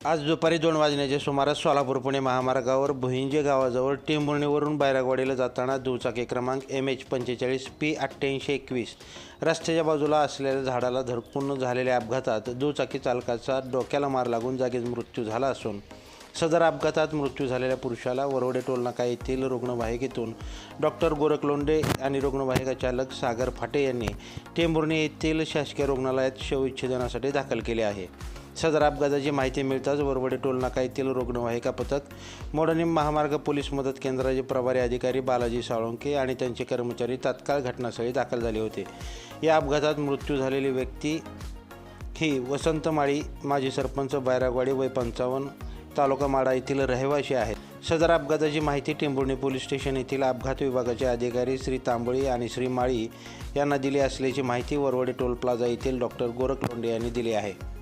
आज दुपारी दोन वाजण्याच्या सुमारास सोलापूर पुणे महामार्गावर भुईंजे गावाजवळ टेंभुर्णीवरून बैरागवाडीला जाताना दुचाकी क्रमांक एम एच पंचेचाळीस पी अठ्ठ्याऐंशी एकवीस. रस्त्याच्या बाजूला असलेल्या झाडाला धडकून झालेल्या अपघातात दुचाकी चालकाचा डोक्याला मार लागून जागीच मृत्यू झाला असून सदर अपघातात मृत्यू झालेल्या पुरुषाला वरवडे टोलनाका येथील रुग्णवाहिकेतून डॉक्टर गोरखलोंडे आणि रुग्णवाहिका चालक सागर फाटे यांनी टेंभुर्णी येथील शासकीय रुग्णालयात शवविच्छेदनासाठी दाखल केले आहे. सदर अपघाताची माहिती मिळताच वरवडे टोलनाका येथील रुग्णवाहिका पथक मोडणी महामार्ग पोलीस मदत केंद्राचे प्रभारी अधिकारी बालाजी साळुंके आणि त्यांचे कर्मचारी तात्काळ घटनास्थळी दाखल झाले होते. या अपघातात मृत्यू झालेली व्यक्ती ही वसंत माळी माजी सरपंच बैरागवाडी वय पंचावन्न तालुका माडा येथील रहिवाशी आहेत सदर अपघाताची माहिती टेंभुर्णी पोलीस स्टेशन येथील अपघात विभागाचे अधिकारी श्री तांबळी आणि श्री माळी यांना दिली असल्याची माहिती वरवडे टोल प्लाझा येथील डॉक्टर गोरख लोंडे यांनी दिली आहे.